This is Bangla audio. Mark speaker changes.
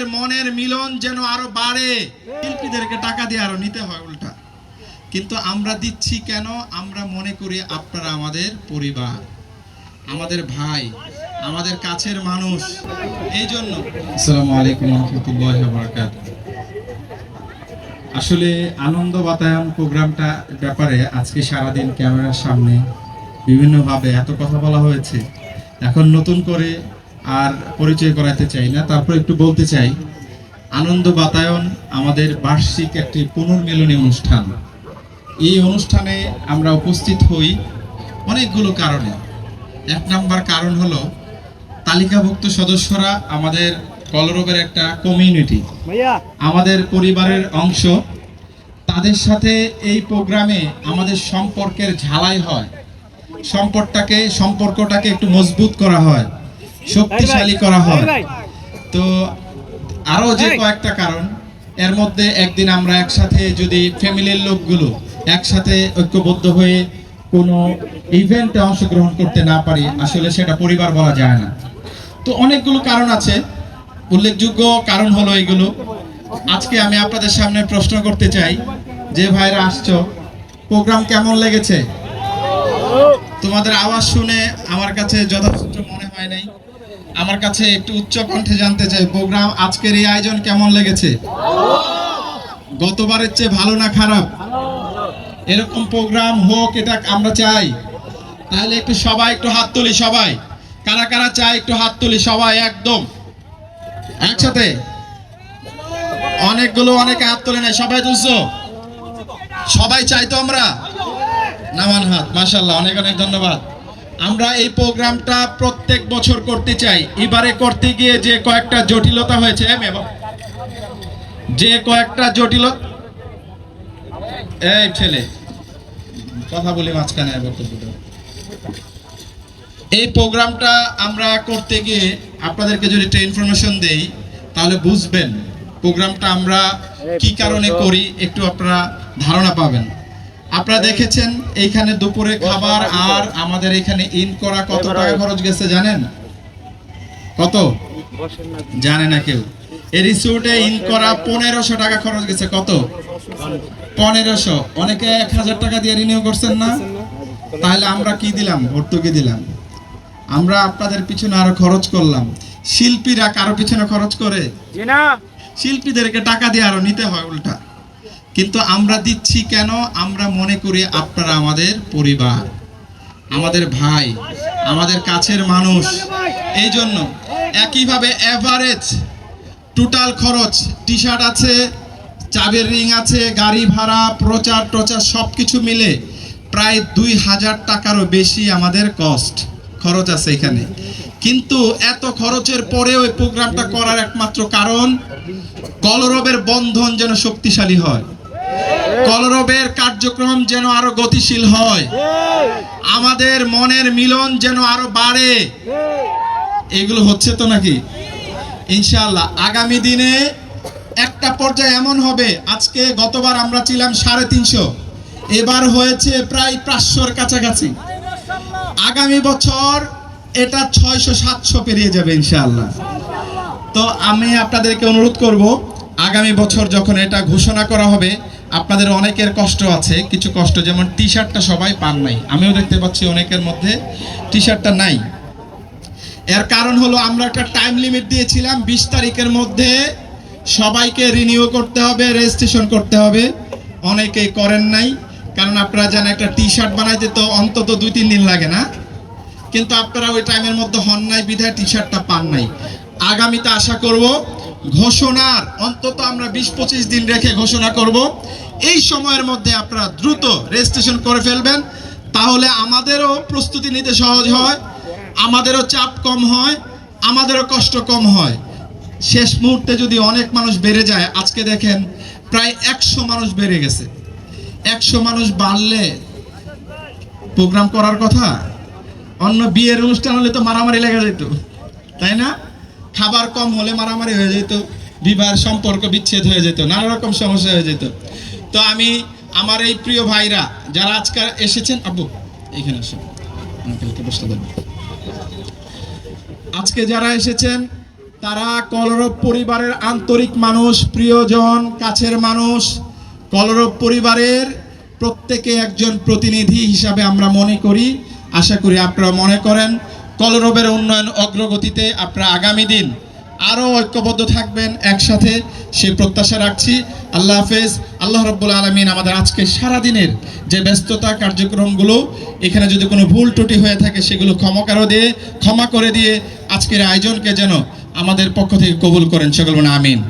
Speaker 1: আমাদের মনের মিলন যেন আরও বাড়ে, শিল্পীদেরকে টাকা দিয়ে আরও নিতে হয় উল্টা। কিন্তু আমরা দিচ্ছি কেন? আমরা মনে করি আপনারা আমাদের পরিবার, আমাদের ভাই, আমাদের কাছের মানুষ। এই জন্য। আসসালামু আলাইকুম রহমতুল্লাহ বারাকাত আসলে আনন্দ বাতায়ন প্রোগ্রামটা ব্যাপারে আজকে সারাদিন ক্যামেরার সামনে বিভিন্নভাবে এত কথা বলা হয়েছে। এখন নতুন করে আর পরিচয় করাতে চাই না তারপর একটু বলতে চাই আনন্দ বাতায়ন আমাদের বার্ষিক একটি পুনর্মিলনী অনুষ্ঠান। এই অনুষ্ঠানে আমরা উপস্থিত হই অনেকগুলো কারণে। এক নাম্বার কারণ হলো তালিকাভুক্ত সদস্যরা আমাদের কলরবের একটা কমিউনিটি আমাদের পরিবারের অংশ। তাদের সাথে এই প্রোগ্রামে আমাদের সম্পর্কের ঝালাই হয়। সম্পর্কটাকে সম্পর্কটাকে একটু মজবুত করা হয়। শক্তিশালী করা হয়। তো আরও যে কয়েকটা কারণ এর মধ্যে একদিন আমরা একসাথে যদি ফ্যামিলির লোকগুলো একসাথে ঐক্যবদ্ধ হয়ে কোনো ইভেন্টে অংশগ্রহণ করতে না পারি আসলে সেটা পরিবার বলা যায় না। তো অনেকগুলো কারণ আছে। উল্লেখযোগ্য কারণ হলো এগুলো। আজকে আমি আপনাদের সামনে প্রশ্ন করতে চাই যে ভাইরা আসছো প্রোগ্রাম কেমন লেগেছে? তোমাদের আওয়াজ শুনে আমার কাছে যথাযথ মনে হয় নাই। আমার কাছে একটু উচ্চ কণ্ঠে জানতে চাই, প্রোগ্রাম আজকের এই আয়োজন কেমন লেগেছে? গতবারের চেয়ে ভালো না খারাপ? এরকম প্রোগ্রাম হোক, এটা আমরা চাই। তাহলে একটু সবাই একটু হাত তুলি, সবাই। কারা কারা চাই একটু হাত তুলি, সবাই একদম। একসাথে? অনেকগুলো, অনেকে হাত তুলে নেয়, সবাই তুলছো? সবাই চাই তো আমরা? নামান হাত মাশাল্লাহ অনেক অনেক ধন্যবাদ। আমরা এই প্রোগ্রামটা প্রত্যেক বছর করতে চাই। এবারে করতে গিয়ে যে কয়েকটা জটিলতা হয়েছে যে কয়েকটা জটিল এই ছেলে, কথা বলি মাঝখানে এই প্রোগ্রামটা আমরা করতে গিয়ে আপনাদেরকে যদি একটা ইনফরমেশন দেই, তাহলে বুঝবেন প্রোগ্রামটা আমরা কি কারণে করি, একটু আপনারা ধারণা পাবেন। আপনারা দেখেছেন এইখানে দুপুরে খাবার আর আমাদের এখানে ইন করা কত টাকা খরচ গেছে জানেন? কত? জানে না কেউ। এই রিসোর্টে ইন করা পনেরোশো টাকা খরচ গেছে কত? পনেরোশো। অনেকে এক হাজার টাকা দিয়ে রিনিউ করছেন না? তাহলে আমরা কি দিলাম? ভর্তুকি দিলাম। আমরা আপনাদের পিছনে আরও খরচ করলাম। শিল্পীরা কারও পিছনে খরচ করে? শিল্পীদেরকে টাকা দিয়ে আরও নিতে হয় উল্টা। কিন্তু আমরা দিচ্ছি কেন? আমরা মনে করি আপনারা আমাদের পরিবার, আমাদের ভাই, আমাদের কাছের মানুষ। এই জন্য একইভাবে অ্যাভারেজ টোটাল খরচ টি শার্ট আছে, চাবের রিং আছে, গাড়ি ভাড়া, প্রচার টচার সব কিছু মিলে প্রায় দুই হাজার টাকারও বেশি আমাদের কস্ট খরচ আছে এখানে। কিন্তু এত খরচের পরে ওই প্রোগ্রামটা করার একমাত্র কারণ, কলরবের বন্ধন যেন শক্তিশালী হয়। কলরবের কার্যক্রম যেন আরও গতিশীল হয়। আমাদের মনের মিলন যেন আরও বাড়ে। এগুলো হচ্ছে তো নাকি? ইনশাল্লাহ আগামী দিনে একটা পর্যায়ে এমন হবে। আজকে গতবার আমরা ছিলাম সাড়ে তিনশো। এবার হয়েছে প্রায় পাঁচশোর কাছাকাছি। আগামী বছর এটা ছয়শো, সাতশো পেরিয়ে যাবে ইনশাআল্লাহ। তো আমি আপনাদেরকে অনুরোধ করব, আগামী বছর যখন এটা ঘোষণা করা হবে আপনাদের অনেকের কষ্ট আছে, কিছু কষ্ট, যেমন টি শার্টটা সবাই পান নাই। আমিও দেখতে পাচ্ছি অনেকের মধ্যে টি শার্টটা নাই। এর কারণ হলো আমরা একটা টাইম লিমিট দিয়েছিলাম, বিশ তারিখের মধ্যে সবাইকে রিনিউ করতে হবে রেজিস্ট্রেশন করতে হবে। অনেকেই করেন নাই, কারণ আপনারা জানেন একটা টি শার্ট বানাইতে তো অন্তত দুই, তিন দিন লাগে না। কিন্তু আপনারা ওই টাইমের মধ্যে হন নাই, বিধায় টি শার্টটা পান নাই। আগামীতে আশা করব ঘোষণার অন্তত আমরা বিশ পঁচিশ দিন রেখে ঘোষণা করব। এই সময়ের মধ্যে আপনারা দ্রুত রেজিস্ট্রেশন করে ফেলবেন। তাহলে আমাদেরও প্রস্তুতি নিতে সহজ হয়, আমাদেরও চাপ কম হয়, আমাদেরও কষ্ট কম হয়। শেষ মুহূর্তে যদি অনেক মানুষ বেড়ে যায়, আজকে দেখেন প্রায় একশো মানুষ বেড়ে গেছে। একশো মানুষ বাড়লে প্রোগ্রাম করার কথা? অন্য বিয়ের অনুষ্ঠান হলে তো মারামারি লেগে যেত, তাই না? খাবার কম হলে মারামারি হয়ে যেত, বিবাহের সম্পর্ক বিচ্ছেদ হয়ে যেত, নানা রকম সমস্যা হয়ে যেত। তো আমি, আমার এই প্রিয় ভাইরা, যারা আজকাল এসেছেন, আব্বু এখানে। আজকে যারা এসেছেন, তারা কলরব পরিবারের আন্তরিক মানুষ, প্রিয়জন, কাছের মানুষ। কলরব পরিবারের প্রত্যেকে একজন প্রতিনিধি হিসাবে আমরা মনে করি। আশা করি আপনারা মনে করেন। কলরবের উন্নয়ন অগ্রগতিতে আপনারা আগামী দিন আরও ঐক্যবদ্ধ থাকবেন, একসাথে সে প্রত্যাশা রাখছি। আল্লাহ হাফেজ। আল্লাহ রব্বুল আলমিন আমাদের আজকে সারাদিনের যে ব্যস্ততা কার্যক্রমগুলো, এখানে যদি কোনো ভুল ত্রুটি হয়ে থাকে সেগুলো ক্ষমা করে দিয়ে, ক্ষমা করে দিয়ে আজকের আয়োজনকে যেন আমাদের পক্ষ থেকে কবুল করেন সকল আমিন।